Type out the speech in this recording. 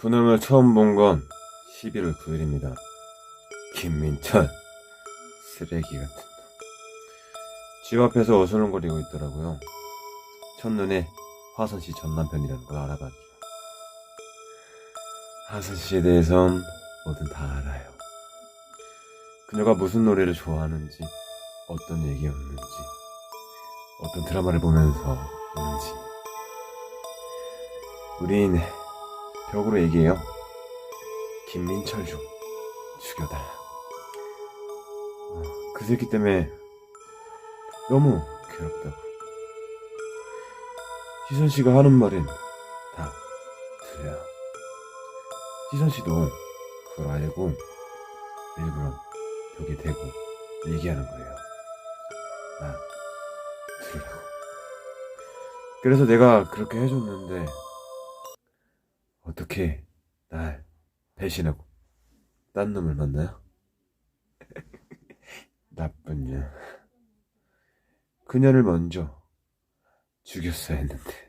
그놈을 처음 본 건 11월 9일입니다. 김민철 쓰레기 같은 놈. 집 앞에서 어슬렁거리고 있더라고요. 첫눈에 화선 씨 전 남편이라는 걸 알아봤죠. 하선 씨에 대해선 뭐든 다 알아요. 그녀가 무슨 노래를 좋아하는지, 어떤 얘기였는지, 어떤 드라마를 보면서 오는지. 우린 벽으로 얘기해요. 김민철 좀 죽여달라. 어, 그 새끼 때문에 너무 괴롭다고. 희선 씨가 하는 말은 다 들려요. 희선 씨도 그걸 알고 일부러 벽에 대고 얘기하는 거예요. 나 들으라고. 그래서 내가 그렇게 해줬는데 어떻게 날 배신하고 딴 놈을 만나요? 나쁜 년. 그녀를 먼저 죽였어야 했는데.